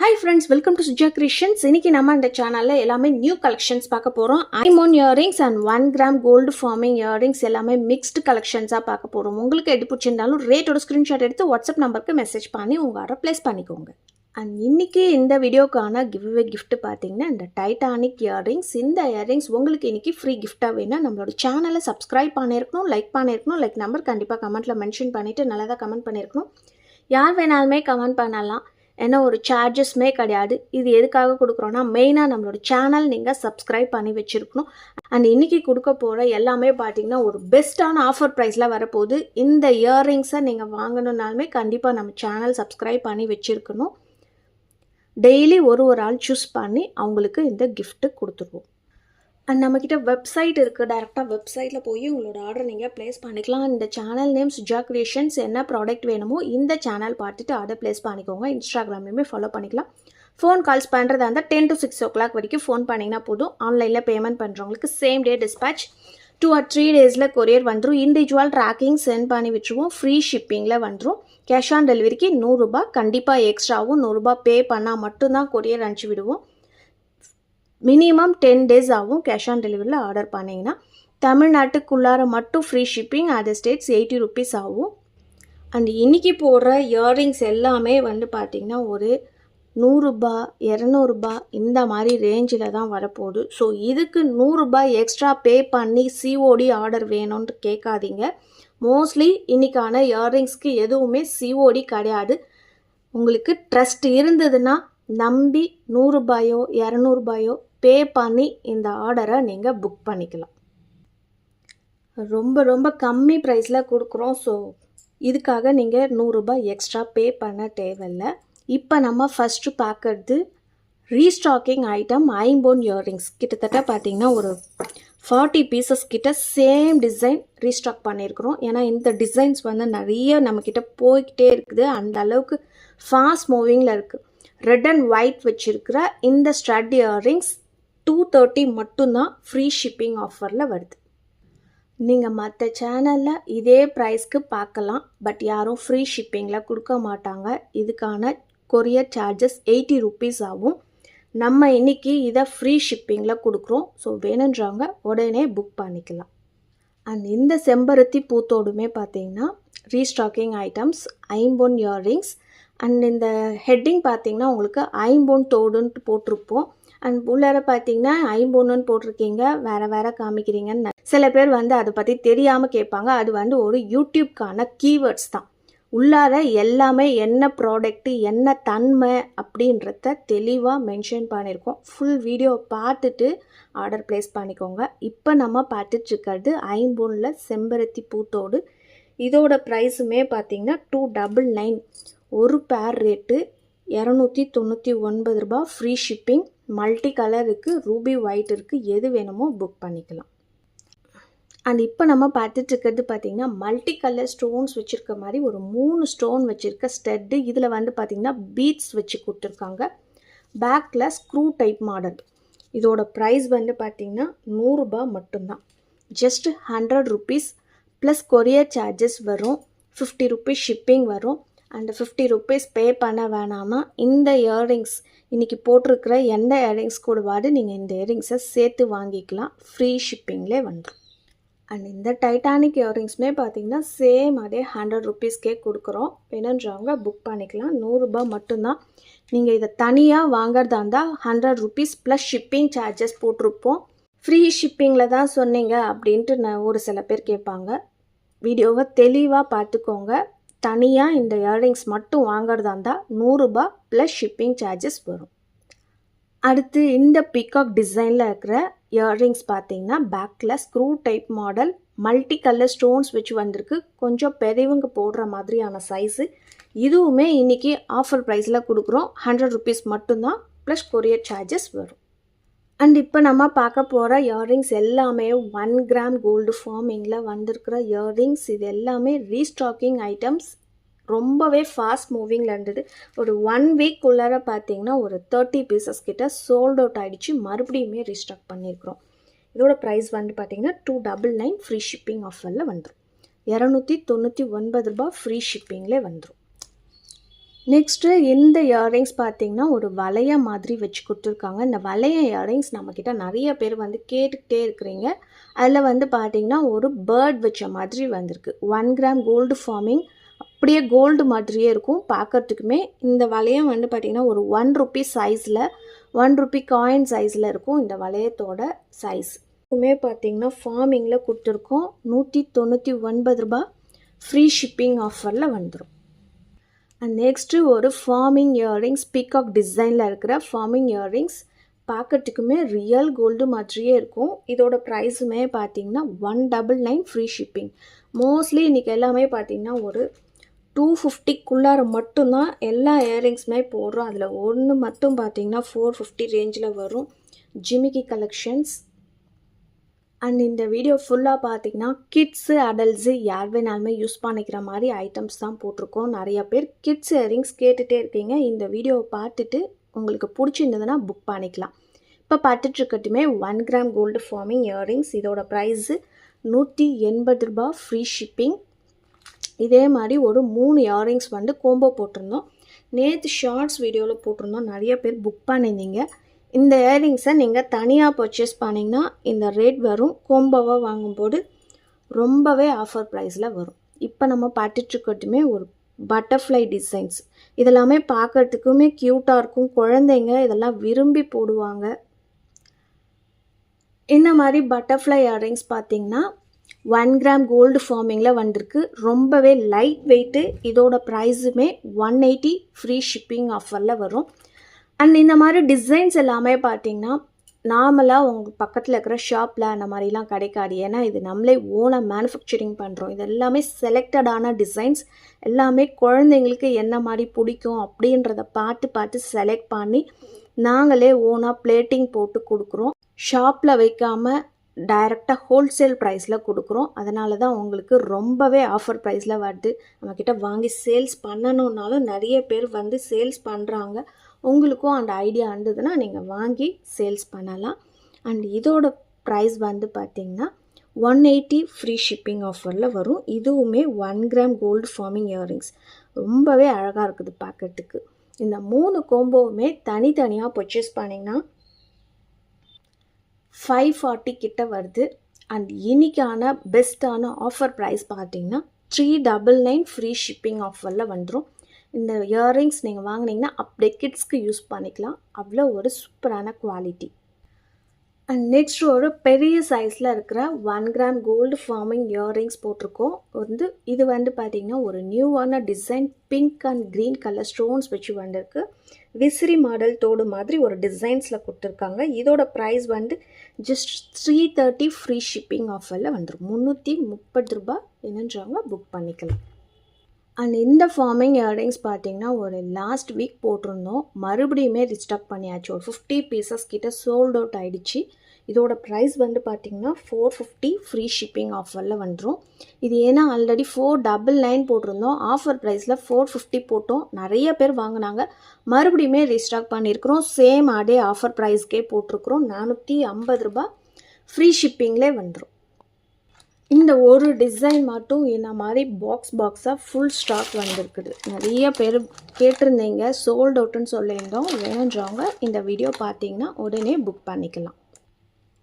Hi friends welcome to Suja creations இன்னைக்கு நம்ம இந்த சேனலில் எல்லாமே நியூ கலெக்ஷன்ஸ் பார்க்க போகிறோம் ஐமோன் earrings and one gram gold forming earrings எல்லாமே மிக்ஸ்டு கலெக்ஷன்ஸாக பார்க்க போகிறோம் உங்களுக்கு எது பிடிச்சிருந்தாலும் ரேட்டோட ஸ்க்ரீன்ஷாட் எடுத்து வாட்ஸ்அப் நம்பருக்கு மெசேஜ் பண்ணி உங்கள் ஆர்டர் ப்ளேஸ் பண்ணிக்கோங்க. அண்ட் இன்றைக்கி இந்த வீடியோக்கான கிவ்வே கிஃப்ட்டு பார்த்தீங்கன்னா இந்த டைட்டானிக் இயரிங்ஸ் இந்த இயரிங்ஸ் உங்களுக்கு இன்னைக்கு ஃப்ரீ கிஃப்ட்டாக வேணும் நம்மளோட சேனலை சப்ஸ்கிரைப் பண்ணியிருக்கணும் லைக் பண்ணியிருக்கணும் லைக் நம்பர் கண்டிப்பாக கமெண்ட்டில் மென்ஷன் பண்ணிவிட்டு நல்லா தான் கமெண்ட் பண்ணியிருக்கணும். யார் வேணாலுமே கமெண்ட் பண்ணலாம். ஏன்னா ஒரு சார்ஜஸ்மே கிடையாது. இது எதுக்காக கொடுக்குறோன்னா மெயினாக நம்மளோட சேனல் நீங்கள் சப்ஸ்கிரைப் பண்ணி வச்சுருக்கணும். அண்ட் இன்றைக்கி கொடுக்க போகிற எல்லாமே பார்த்தீங்கன்னா ஒரு பெஸ்ட்டான ஆஃபர் ப்ரைஸில் வரப்போகுது. இந்த இயரிங்ஸை நீங்கள் வாங்கணுன்னாலுமே கண்டிப்பாக நம்ம சேனல் சப்ஸ்கிரைப் பண்ணி வச்சுருக்கணும். டெய்லி ஒரு ஒரு ஆள் சூஸ் பண்ணி அவங்களுக்கு இந்த கிஃப்ட்டு கொடுத்துருவோம். அண்ட் நம்மக்கிட்ட வெப்சைட் இருக்குது டேரெக்டாக வெப்சைட்டில் போய் உங்களோட ஆர்டர் நீங்கள் ப்ளேஸ் பண்ணிக்கலாம். இந்த சேனல் நேம் சுஜா கிரியேஷன்ஸ் என்ன ப்ராடக்ட் வேணுமோ இந்த சேனல் பார்த்துட்டு ஆர்டர் ப்ளேஸ் பண்ணிக்கோங்க. இன்ஸ்டாகிராம்லேயுமே ஃபாலோ பண்ணிக்கலாம். ஃபோன் கால்ஸ் பண்ணுறதா இருந்தால் ten to six o'clock வரைக்கும் ஃபோன் பண்ணிங்கன்னா போதும். ஆன்லைனில் பேமெண்ட் பண்ணுறவங்களுக்கு same day dispatch two or three டேஸில் கொரியர் வந்துடும் இண்டிவிஜுவல் ட்ராக்கிங் சென்ட் பண்ணி விட்டுருவோம். ஃப்ரீ ஷிப்பிங்கில் வந்துடும் கேஷ் ஆன் டெலிவரிக்கு நூறுரூபா கண்டிப்பாக எக்ஸ்ட்ராவும் நூறுரூபா பே பண்ணால் மட்டும்தான் கொரியர் அனுப்பிச்சி விடுவோம். மினிமம் டென் டேஸ் ஆகும். கேஷ் ஆன் டெலிவரியில் ஆர்டர் பண்ணிங்கன்னா தமிழ்நாட்டுக்குள்ளார மட்டும் free shipping other states eighty rupees ஆகும். அண்ட் இன்றைக்கி போடுற இயரிங்ஸ் எல்லாமே வந்து பார்த்திங்கன்னா ஒரு நூறுரூபா இரநூறுபா இந்த மாதிரி ரேஞ்சில் தான் வரப்போகுது. ஸோ இதுக்கு நூறுரூபா எக்ஸ்ட்ரா பே பண்ணி சிஓடி ஆர்டர் வேணும்னு கேட்காதீங்க. மோஸ்ட்லி இன்றைக்கான இயரிங்ஸ்க்கு எதுவுமே சிஓடி கிடையாது. உங்களுக்கு ட்ரஸ்ட் இருந்ததுன்னா நம்பி நூறுரூபாயோ இரநூறுபாயோ பே பண்ணி இந்த ஆர்டரை நீங்கள் புக் பண்ணிக்கலாம். ரொம்ப ரொம்ப கம்மி ப்ரைஸில் கொடுக்குறோம். ஸோ இதுக்காக நீங்கள் நூறுரூபா எக்ஸ்ட்ரா பே பண்ண தேவையில்லை. இப்போ நம்ம ஃபஸ்ட்டு பார்க்கறது ரீஸ்டாக்கிங் ஐட்டம் ஐம்போன் இயரிங்ஸ் கிட்டத்தட்ட பார்த்தீங்கன்னா ஒரு ஃபார்ட்டி பீசஸ் கிட்ட சேம் டிசைன் ரீஸ்டாக் பண்ணியிருக்கிறோம் ஏன்னா இந்த டிசைன்ஸ் வந்து நிறைய நம்மக்கிட்ட போய்கிட்டே இருக்குது. அந்த அளவுக்கு ஃபாஸ்ட் மூவிங்கில் இருக்குது ரெட் அண்ட் ஒயிட் வச்சுருக்கிற இந்த ஸ்டட் இயரிங்ஸ் டூ தேர்ட்டி மட்டும்தான் ஃப்ரீ ஷிப்பிங் ஆஃபரில் வருது. நீங்கள் மற்ற சேனலில் இதே ப்ரைஸ்க்கு பார்க்கலாம். பட் யாரும் ஃப்ரீ ஷிப்பிங்கில் கொடுக்க மாட்டாங்க. இதுக்கான கொரியர் சார்ஜஸ் எயிட்டி ருபீஸ் ஆகும். நம்ம இன்னைக்கு இதை ஃப்ரீ ஷிப்பிங்கில் கொடுக்குறோம். ஸோ வேணுன்றவங்க உடனே புக் பண்ணிக்கலாம். அண்ட் இந்த செம்பருத்தி பூத்தோடுமே பார்த்தீங்கன்னா ரீஸ்டாக்கிங் ஐட்டம்ஸ் ஐம்பொன் இயர்ரிங்ஸ் அண்ட் இந்த ஹெட்டிங் பார்த்தீங்கன்னா உங்களுக்கு ஐம்பொன் தோடுன்ட்டு போட்டிருப்போம். அண்ட் உள்ளார பார்த்தீங்கன்னா ஐம்பொன்னுன்னு போட்டிருக்கீங்க. வேறு வேறு காமிக்கிறீங்கன்னு சில பேர் வந்து அதை பற்றி தெரியாமல் கேட்பாங்க. அது வந்து ஒரு யூடியூப்க்கான கீவேர்ட்ஸ் தான். உள்ளார எல்லாமே என்ன ப்ராடக்ட்டு என்ன தன்மை அப்படின்றத தெளிவாக மென்ஷன் பண்ணியிருக்கோம். ஃபுல் வீடியோ பார்த்துட்டு ஆர்டர் ப்ளேஸ் பண்ணிக்கோங்க. இப்போ நம்ம பார்த்துட்ருக்கிறது ஐம்பொன்னில் செம்பருத்தி பூத்தோடு. இதோட ப்ரைஸுமே பார்த்தீங்கன்னா டூ டபுள் நைன் ஒரு பேர் ரேட்டு இரநூத்தி தொண்ணூற்றி ஒன்பது ரூபா ஃப்ரீ ஷிப்பிங் மல்டி கலர் இருக்குது ரூபி ஒயிட் இருக்குது எது வேணுமோ புக் பண்ணிக்கலாம். அண்ட் இப்போ நம்ம பார்த்துட்டு இருக்கிறது பார்த்திங்கன்னா மல்டி கலர் ஸ்டோன்ஸ் வச்சுருக்க மாதிரி ஒரு மூணு ஸ்டோன் வச்சுருக்க ஸ்டெட்டு இதில் வந்து பார்த்திங்கன்னா பீட்ஸ் வச்சு கொடுத்துருக்காங்க. பேக்கில் ஸ்க்ரூ டைப் மாடல் இதோட ப்ரைஸ் வந்து பார்த்திங்கன்னா நூறுரூபா மட்டும்தான். Just hundred rupees plus courier charges வரும். ஃபிஃப்டி ருபீஸ் ஷிப்பிங் வரும். அண்ட் ஃபிஃப்டி ருபீஸ் பே பண்ண வேணாமா? இந்த இயரிங்ஸ் இன்றைக்கி போட்டிருக்கிற எந்த இயரிங்ஸ் கூடவாடு நீங்கள் இந்த இயரிங்ஸை சேர்த்து வாங்கிக்கலாம். ஃப்ரீ ஷிப்பிங்லே வந்துடும் அண்ட் இந்த டைட்டானிக் இயரிங்ஸுமே பார்த்தீங்கன்னா சேம் அதே ஹண்ட்ரட் ருபீஸ்க்கே கொடுக்குறோம். வேணுன்றவங்க புக் பண்ணிக்கலாம். நூறுரூபா மட்டும்தான். நீங்கள் இதை தனியாக வாங்குறதா இருந்தால் hundred rupees plus shipping charges போட்டிருப்போம். ஃப்ரீ ஷிப்பிங்கில் தான் சொன்னீங்க அப்படின்ட்டு நான் ஒரு சில பேர் கேட்பாங்க. வீடியோவை தெளிவாக பார்த்துக்கோங்க தனியாக இந்த இயரிங்ஸ் மட்டும் வாங்குறதா இருந்தால் நூறுரூபா ப்ளஸ் ஷிப்பிங் சார்ஜஸ் வரும். அடுத்து இந்த பிகாக் டிசைனில் இருக்கிற இயரிங்ஸ் பார்த்தீங்கன்னா பேக்கில் screw type model multi colour stones வச்சு வந்திருக்கு. கொஞ்சம் பெரியவங்க போடுற மாதிரியான சைஸு இதுவுமே இன்றைக்கி ஆஃபர் ப்ரைஸில் கொடுக்குறோம். ஹண்ட்ரட் ருபீஸ் மட்டும்தான் ப்ளஸ் கொரியர் சார்ஜஸ் வரும். அண்ட் இப்போ நம்ம பார்க்க போகிற இயர்ரிங்ஸ் எல்லாமே ஒன் கிராம் கோல்டு ஃபார்மிங்கில் வந்திருக்கிற இயர்ரிங்ஸ் இது எல்லாமே ரீஸ்டாக்கிங் ஐட்டம்ஸ் ரொம்பவே ஃபாஸ்ட் மூவிங்கில் இருந்தது. ஒரு ஒன் வீக் உள்ளார பார்த்தீங்கன்னா ஒரு தேர்ட்டி பீசஸ் கிட்ட சோல்ட் அவுட் ஆகிடுச்சு மறுபடியுமே ரீஸ்டாக் பண்ணியிருக்கிறோம் இதோட ப்ரைஸ் வந்து பார்த்தீங்கன்னா two double nine free shipping ஆஃபரில் வந்துடும் இரநூத்தி தொண்ணூற்றி ஒன்பது ரூபாய் ஃப்ரீ ஷிப்பிங்லே வந்துடும் நெக்ஸ்ட்டு இந்த இயரிங்ஸ் பார்த்தீங்கன்னா ஒரு வளைய மாதிரி வச்சு கொடுத்துருக்காங்க. இந்த வளைய இயரிங்ஸ் நம்மக்கிட்ட நிறைய பேர் வந்து கேட்டுக்கிட்டே இருக்கிறீங்க. அதில் வந்து பார்த்தீங்கன்னா ஒரு பேர்ட் வச்ச மாதிரி வந்திருக்கு. ஒன் கிராம் கோல்டு ஃபார்மிங் அப்படியே கோல்டு மாதிரியே இருக்கும். பார்க்கறதுக்குமே இந்த வளையம் வந்து பார்த்திங்கன்னா ஒரு ஒன் ருப்பி சைஸில் ஒன் ருப்பி காயின் சைஸில் இருக்கும் இந்த வளையத்தோட சைஸ் இதுவுமே பார்த்தீங்கன்னா ஃபார்மிங்கில் கொடுத்துருக்கோம். நூற்றி தொண்ணூற்றி ஒன்பது ரூபா ஃப்ரீ ஷிப்பிங் ஆஃபரில் வந்துடும் அண்ட் நெக்ஸ்ட்டு ஒரு ஃபார்மிங் இயரிங்ஸ் பீகாக் டிசைனில் இருக்கிற ஃபார்மிங் இயரிங்ஸ் பார்க்கறதுக்குமே ரியல் கோல்டு மாதிரியே இருக்கும். இதோட ப்ரைஸுமே பார்த்தீங்கன்னா one double nine free shipping mostly இன்றைக்கி எல்லாமே பார்த்தீங்கன்னா ஒரு டூ ஃபிஃப்டிக்குள்ளார மட்டும்தான் எல்லா இயரிங்ஸுமே போடுறோம். அதில் ஒன்று மட்டும் பார்த்தீங்கன்னா ஃபோர் ஃபிஃப்டி ரேஞ்சில் வரும். ஜிமிக்கி கலெக்ஷன்ஸ் அண்ட் இந்த வீடியோ ஃபுல்லாக பார்த்தீங்கன்னா கிட்ஸு அடல்ட்ஸு யார் வேணாலுமே யூஸ் பண்ணிக்கிற மாதிரி ஐட்டம்ஸ் தான் போட்டிருக்கோம். நிறைய பேர் கிட்ஸ் இயரிங்ஸ் கேட்டுகிட்டே இருக்கீங்க. இந்த வீடியோவை பார்த்துட்டு உங்களுக்கு பிடிச்சிருந்ததுன்னா புக் பண்ணிக்கலாம். இப்போ பார்த்துட்ருக்கட்டுமே one gram gold forming earrings இதோட ப்ரைஸு நூற்றி எண்பது ரூபா ஃப்ரீ ஷிப்பிங் இதே மாதிரி ஒரு மூணு இயரிங்ஸ் வந்து கோம்போ போட்டிருந்தோம். நேற்று ஷார்ட்ஸ் வீடியோவில் போட்டிருந்தோம். நிறைய பேர் புக் பண்ணியிருந்தீங்க. இந்த இயரிங்ஸை நீங்கள் தனியாக பர்ச்சேஸ் பண்ணிங்கன்னா இந்த ரேட் வரும். கோம்பவாக வாங்கும்போது ரொம்பவே ஆஃபர் ப்ரைஸில் வரும். இப்போ நம்ம பார்த்துட்ருக்கட்டுமே ஒரு பட்டர்ஃப்ளை டிசைன்ஸ் இதெல்லாமே பார்க்குறதுக்குமே க்யூட்டாக இருக்கும். குழந்தைங்க இதெல்லாம் விரும்பி போடுவாங்க. இந்த மாதிரி பட்டர்ஃப்ளை இயரிங்ஸ் பார்த்திங்கன்னா ஒன் கிராம் கோல்டு ஃபார்மிங்கில் வந்திருக்கு. ரொம்பவே லைட் வெயிட்டு இதோட ப்ரைஸுமே ஒன் எயிட்டி ஃப்ரீ ஷிப்பிங் ஆஃபரில் வரும். அண்ட் இந்த மாதிரி டிசைன்ஸ் எல்லாமே பார்த்தீங்கன்னா நார்மலாக உங்கள் பக்கத்தில் இருக்கிற ஷாப்பில் அந்த மாதிரிலாம் கிடைக்காது. ஏன்னா இது நம்மளே ஓனாக மேனுஃபேக்சரிங் பண்ணுறோம் இது எல்லாமே செலக்டடான டிசைன்ஸ் எல்லாமே குழந்தைங்களுக்கு என்ன மாதிரி பிடிக்கும் அப்படின்றத பார்த்து பார்த்து செலக்ட் பண்ணி நாங்களே ஓனாக பிளேட்டிங் போட்டு கொடுக்குறோம். ஷாப்பில் வைக்காமல் டைரெக்டாக ஹோல்சேல் ப்ரைஸில் கொடுக்குறோம். அதனால தான் உங்களுக்கு ரொம்பவே ஆஃபர் ப்ரைஸில் வருது. நம்மக்கிட்ட வாங்கி சேல்ஸ் பண்ணணுன்னாலும் நிறைய பேர் வந்து சேல்ஸ் பண்ணுறாங்க உங்களுக்கும் அந்த ஐடியா இருந்ததுன்னா நீங்கள் வாங்கி சேல்ஸ் பண்ணலாம். அண்ட் இதோட ப்ரைஸ் வந்து பார்த்திங்கன்னா ஒன் எயிட்டி ஃப்ரீ ஷிப்பிங் ஆஃபரில் வரும். இதுவுமே one gram gold forming earrings ரொம்பவே அழகாக இருக்குது பார்க்கறதுக்கு இந்த மூணு கோம்போவுமே தனித்தனியாக பர்ச்சேஸ் பண்ணிங்கன்னா ஃபைவ் ஃபார்ட்டி கிட்ட வருது. அண்ட் இன்னிக்கான பெஸ்ட்டான ஆஃபர் ப்ரைஸ் பார்த்தீங்கன்னா three double nine free shipping ஆஃபரில் வந்துடும் இந்த இயரிங்ஸ் நீங்கள் வாங்கினீங்கன்னா அப்படியே கிட்ஸ்க்கு யூஸ் பண்ணிக்கலாம். அவ்வளோ ஒரு சூப்பரான குவாலிட்டி அண்ட் நெக்ஸ்ட் ஒரு பெரிய சைஸில் இருக்கிற one gram gold forming earrings போட்டிருக்கோம். வந்து இது வந்து பார்த்திங்கன்னா ஒரு நியூவான design pink and green colour stones வச்சு வந்திருக்கு. விசிறி மாடல் தோடு மாதிரி ஒரு டிசைன்ஸில் கொடுத்துருக்காங்க. இதோட ப்ரைஸ் வந்து just three thirty free shipping ஆஃபரில் வந்துடும் முந்நூற்றி முப்பது ரூபாய் என்னன்றவங்க புக் பண்ணிக்கலாம். அண்ட் இந்த ஃபார்மிங் இயரிங்ஸ் பார்த்தீங்கன்னா ஒரு லாஸ்ட் வீக் போட்டிருந்தோம். மறுபடியுமே ரிஸ்டாக் பண்ணியாச்சு. ஒரு ஃபிஃப்டி பீசஸ் கிட்ட சோல்ட் அவுட் ஆகிடுச்சு இதோட ப்ரைஸ் வந்து பார்த்திங்கன்னா ஃபோர் ஃபிஃப்டி ஃப்ரீ ஷிப்பிங் ஆஃபரில் வந்துடும் இது ஏன்னா ஆல்ரெடி ஃபோர் டபுள் நைன் போட்டிருந்தோம். ஆஃபர் ப்ரைஸில் ஃபோர் ஃபிஃப்டி போட்டோம். நிறைய பேர் வாங்கினாங்க. மறுபடியுமே ரீஸ்டாக் பண்ணியிருக்கிறோம். சேம் அதே ஆஃபர் ப்ரைஸ்க்கே போட்டிருக்கிறோம். நானூற்றி ஐம்பது ரூபாய் ஃப்ரீ ஷிப்பிங்லே வந்துடும் இந்த ஒரு டிசைன் மட்டும் இந்த மாதிரி பாக்ஸ் பாக்ஸாக ஃபுல் ஸ்டாக் வந்திருக்குது. நிறைய பேர் கேட்டிருந்தீங்க சோல்ட் அவுட்டுன்னு சொல்லியிருந்தோம். வேணுன்றவங்க இந்த வீடியோ பார்த்தீங்கன்னா உடனே புக் பண்ணிக்கலாம்.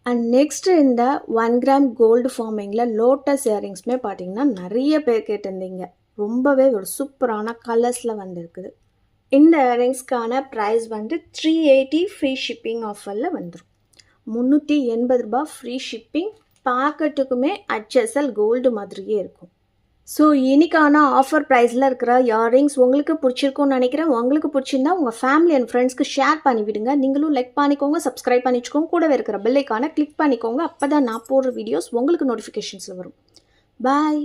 அண்ட் நெக்ஸ்ட் இந்த ஒன் கிராம் கோல்டு ஃபார்மிங்கில் லோட்டஸ் இயரிங்ஸுமே பார்த்தீங்கன்னா நிறைய பேர் கேட்டிருந்தீங்க. ரொம்பவே ஒரு சூப்பரான கலர்ஸில் வந்திருக்குது. இந்த இயரிங்ஸ்க்கான ப்ரைஸ் வந்து த்ரீ எயிட்டி ஃப்ரீ ஷிப்பிங் ஆஃபரில் வந்துடும் முந்நூற்றி எண்பது ரூபாய் ஃப்ரீ ஷிப்பிங் பார்க்கறதுக்குமே ஹச்எஸ்எல் கோல்டு மாதிரியே இருக்கும். ஸோ இன்னைக்கான ஆஃபர் ப்ரைஸில் இருக்கிற இயரிங்ஸ் உங்களுக்கு பிடிச்சிருக்கும்னு நினைக்கிறேன். உங்களுக்கு பிடிச்சிருந்தா உங்கள் ஃபேமிலி அண்ட் ஃப்ரெண்ட்ஸ்க்கு ஷேர் பண்ணி விடுங்க நீங்களும் லைக் பண்ணிக்கோங்க சப்ஸ்கிரைப் பண்ணிச்சுக்கோங்க. கூடவே இருக்கிற பெல்லைக்கான கிளிக் பண்ணிக்கோங்க. அப்போ தான் நான் போடுற வீடியோஸ் உங்களுக்கு நோட்டிஃபிகேஷன்ஸில் வரும். பாய்